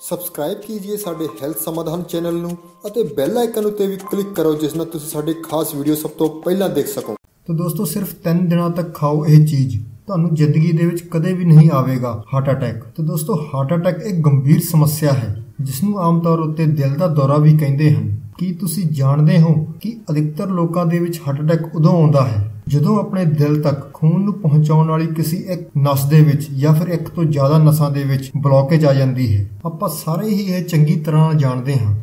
Subscribe ਕੀजिए ਸਾਡੇ health ਸਮਾਧਾਨ channel ਨੂੰ ਅਤੇ ਬੈਲ ਆਈਕਨ ਉੱਤੇ ਵੀ ਕਲਿੱਕ ਕਰੋ, ਜਿਸ ਨਾਲ ਤੁਸੀਂ ਸਾਡੇ ਖਾਸ ਵੀਡੀਓ ਸਭ ਤੋਂ ਪਹਿਲਾਂ ਦੇਖ ਸਕੋ। ਤਾਂ ਦੋਸਤੋ, ਸਿਰਫ 3 ਦਿਨਾਂ ਤੱਕ ਖਾਓ ਇਹ ਚੀਜ਼। ਤੁਹਾਨੂੰ ਜ਼ਿੰਦਗੀ ਦੇ ਵਿੱਚ ਕਦੇ ਵੀ ਨਹੀਂ ਆਵੇਗਾ ਹਾਰਟ ਅਟੈਕ ਤਾਂ ਦੋਸਤੋ ਹਾਰਟ ਅਟੈਕ ਇੱਕ ਗੰਭੀਰ ਸਮੱਸਿਆ ਹੈ ਜਿਸ ਨੂੰ ਆਮ ਤੌਰ ਉੱਤੇ ਦਿਲ ਦਾ ਦੌਰਾ ਵੀ ਕਹਿੰਦੇ ਹਨ। ਕੀ ਤੁਸੀਂ ਜਾਣਦੇ ਹੋ ਕਿ ਅਧਿਕਤਰ ਲੋਕਾਂ ਦੇ ਵਿੱਚ ਹਾਰਟ ਅਟੈਕ ਉਦੋਂ ਆਉਂਦਾ ਹੈ? ਜਦੋਂ ਆਪਣੇ ਦਿਲ ਤੱਕ ਖੂਨ ਨੂੰ ਪਹੁੰਚਾਉਣ ਵਾਲੀ ਕਿਸੇ ਇੱਕ ਨਸ ਦੇ ਵਿੱਚ ਜਾਂ ਫਿਰ ਇੱਕ ਤੋਂ ਜ਼ਿਆਦਾ ਨਸਾਂ ਦੇ ਵਿੱਚ ਬਲੌਕੇਜ ਆ ਜਾਂਦੀ ਹੈ, ਆਪਾਂ ਸਾਰੇ ਹੀ ਇਹ ਚੰਗੀ ਤਰ੍ਹਾਂ ਜਾਣਦੇ ਹਾਂ।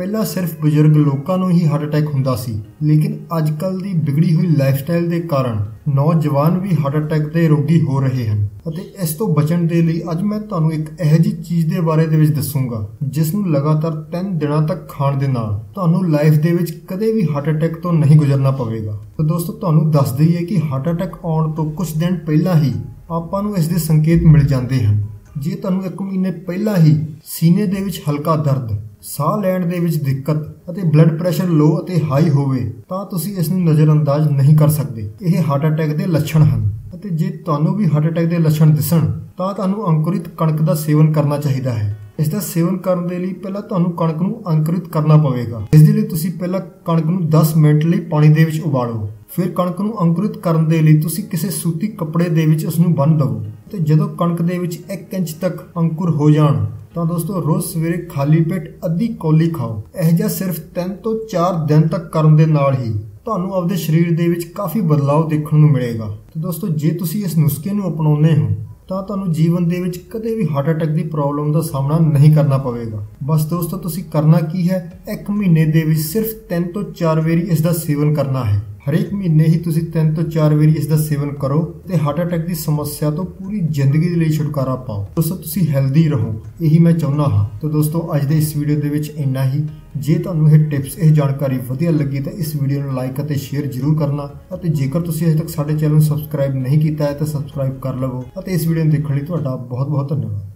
ਪਹਿਲਾਂ ਸਿਰਫ ਬਜ਼ੁਰਗ ਲੋਕਾਂ ਨੂੰ ਹੀ ਹਾਰਟ ਅਟੈਕ ਹੁੰਦਾ ਸੀ, ਲੇਕਿਨ ਅੱਜ ਕੱਲ ਦੀ ਵਿਗੜੀ ਹੋਈ ਲਾਈਫਸਟਾਈਲ ਦੇ ਕਾਰਨ ਨੌਜਵਾਨ ਵੀ ਹਾਰਟ ਅਟੈਕ ਦੇ ਰੋਗੀ ਹੋ ਰਹੇ ਹਨ। ਅਤੇ ਇਸ ਤੋਂ ਬਚਣ ਦੇ ਲਈ ਅੱਜ ਮੈਂ ਤੁਹਾਨੂੰ ਇੱਕ ਇਹੋ ਜਿਹੀ ਚੀਜ਼ ਦੇ ਬਾਰੇ ਦੇ ਵਿੱਚ ਦੱਸੂਗਾ, ਜਿਸ ਨੂੰ ਲਗਾਤਾਰ 3 ਦਿਨਾਂ ਤੱਕ ਖਾਣ ਦੇ ਨਾਲ ਤੁਹਾਨੂੰ ਲਾਈਫ ਦੇ ਵਿੱਚ ਕਦੇ ਵੀ ਹਾਰਟ ਅਟੈਕ ਤੋਂ ਨਹੀਂ ਗੁਜ਼ਰਨਾ ਪਵੇਗਾ। ਤਾਂ ਦੋਸਤੋ, ਤੁਹਾਨੂੰ ਦੱਸ ਦਈਏ ਕਿ ਹਾਰਟ ਅਟੈਕ ਆਉਣ ਤੋਂ ਕੁਝ ਦਿਨ ਪਹਿਲਾਂ ਹੀ ਆਪਾਂ ਨੂੰ ਇਸ ਦੇ ਸੰਕੇਤ ਮਿਲ ਜਾਂਦੇ ਹਨ। ਜੇ ਤੁਹਾਨੂੰ ਇੱਕ ਮਹੀਨੇ ਪਹਿਲਾਂ ਹੀ ਸੀਨੇ ਦੇ ਵਿੱਚ ਹਲਕਾ ਦਰਦ ਸਾਹ ਲੈਣ ਦੇ ਵਿੱਚ ਦਿੱਕਤ ਅਤੇ ਬਲੱਡ ਪ੍ਰੈਸ਼ਰ ਲੋ ਅਤੇ ਹਾਈ ਹੋਵੇ, ਤਾਂ ਤੁਸੀਂ ਇਸ ਨੂੰ ਨਜ਼ਰਅੰਦਾਜ਼ ਨਹੀਂ ਕਰ ਸਕਦੇ। ਇਹ ਹਾਰਟ ਅਟੈਕ ਦੇ ਲੱਛਣ ਹਨ ਅਤੇ ਜੇ ਤੁਹਾਨੂੰ ਵੀ ਹਾਰਟ ਅਟੈਕ ਦੇ ਲੱਛਣ ਦਿਸਣ, ਤਾਂ ਤੁਹਾਨੂੰ ਅੰਕੁਰਿਤ ਕਣਕ ਦਾ ਸੇਵਨ ਕਰਨਾ ਚਾਹੀਦਾ ਹੈ। ਇਸ ਦਾ ਸੇਵਨ ਕਰਨ ਦੇ ਲਈ ਪਹਿਲਾਂ ਤੁਹਾਨੂੰ ਕਣਕ ਨੂੰ ਅੰਕੁਰਿਤ ਕਰਨਾ ਪਵੇਗਾ। ਇਸ ਦੇ ਲਈ ਤੁਸੀਂ ਪਹਿਲਾਂ ਕਣਕ ਨੂੰ 10 ਮਿੰਟ ਲਈ ਪਾਣੀ ਦੇ ਵਿੱਚ ਉਬਾਲੋ। ਫਿਰ ਕਣਕ ਨੂੰ ਅੰਕੁਰਿਤ ਕਰਨ ਦੇ ਲਈ ਤੁਸੀਂ ਕਿਸੇ ਸੂਤੀ ਕੱਪੜੇ ਦੇ ਵਿੱਚ ਉਸ ਨੂੰ ਬੰਨ੍ਹ ਦਿਓ ਤੇ ਜਦੋਂ ਕਣਕ ਦੇ ਵਿੱਚ 1 ਇੰਚ ਤੱਕ ਅੰਕੁਰ ਹੋ ਜਾਣ ਤਾਂ ਦੋਸਤੋ, ਰੋਜ਼ ਸਵੇਰੇ ਖਾਲੀ ਪੇਟ ਅੱਧੀ ਕੌਲੀ ਖਾਓ। ਇਹ ਜਿਹਾ ਸਿਰਫ 3 ਤੋਂ 4 ਦਿਨ ਤੱਕ ਕਰਨ ਦੇ ਨਾਲ ਹੀ ਤੁਹਾਨੂੰ ਆਪਦੇ ਸਰੀਰ ਦੇ ਵਿੱਚ ਕਾਫੀ ਬਦਲਾਅ ਦੇਖਣ ਨੂੰ ਮਿਲੇਗਾ। ਤੇ ਦੋਸਤੋ, ਜੇ ਤੁਸੀਂ ਇਸ ਨੁਸਖੇ ਨੂੰ ਅਪਣਾਉਂਦੇ ਹੋ, ਤਾਂ ਤੁਹਾਨੂੰ ਜੀਵਨ ਦੇ ਵਿੱਚ ਕਦੇ ਵੀ ਹਾਰਟ ਅਟੈਕ ਦੀ ਪ੍ਰੋਬਲਮ ਦਾ ਸਾਹਮਣਾ ਨਹੀਂ ਕਰਨਾ ਪਵੇਗਾ। ਬਸ ਦੋਸਤੋ, ਤੁਸੀਂ ਕਰਨਾ ਕੀ ਹੈ? ਇੱਕ ਮਹੀਨੇ ਦੇ ਵਿੱਚ ਸਿਰਫ 3 ਤੋਂ 4 ਵਾਰੀ ਇਸ ਦਾ ਸੇਵਨ ਕਰਨਾ ਹੈ। ਹਰੇਕ ਮਹੀਨੇ ਹੀ ਤੁਸੀਂ 3 ਤੋਂ 4 ਵਾਰੀ ਇਸ ਦਾ ਸੇਵਨ ਕਰੋ ਤੇ ਹਾਰਟ ਅਟੈਕ ਦੀ ਸਮੱਸਿਆ ਤੋਂ ਪੂਰੀ ਜ਼ਿੰਦਗੀ ਦੇ ਲਈ ਛੁਟਕਾਰਾ ਪਾਓ। ਦੋਸਤੋ, ਤੁਸੀਂ ਹੈਲਦੀ ਰਹੋ। ਇਹੀ ਮੈਂ ਚਾਹੁੰਦਾ ਹਾਂ। ਤਾਂ ਦੋਸਤੋ, ਅੱਜ ਦੇ ਇਸ ਵੀਡੀਓ ਦੇ ਵਿੱਚ ਇੰਨਾ ਹੀ। ਜੇ ਤੁਹਾਨੂੰ ਇਹ ਟਿਪਸ ਇਹ ਜਾਣਕਾਰੀ ਵਧੀਆ ਲੱਗੀ ਤਾਂ ਇਸ ਵੀਡੀਓ ਨੂੰ ਲਾਈਕ ਅਤੇ ਸ਼ੇਅਰ ਜ਼ਰੂਰ ਕਰਨਾ ਅਤੇ ਜੇਕਰ ਤੁਸੀਂ ਅਜੇ ਤੱਕ ਸਾਡੇ ਚੈਨਲ ਨੂੰ ਸਬਸਕ੍ਰਾਈਬ ਨਹੀਂ ਕੀਤਾ ਹੈ ਤਾਂ ਸਬਸਕ੍ਰਾਈਬ ਕਰ ਲਵੋ ਅਤੇ ਇਸ ਵੀਡੀਓ ਨੂੰ ਦੇਖਣ ਲਈ ਤੁਹਾਡਾ ਬਹੁਤ ਬਹੁਤ ਧੰਨਵਾਦ।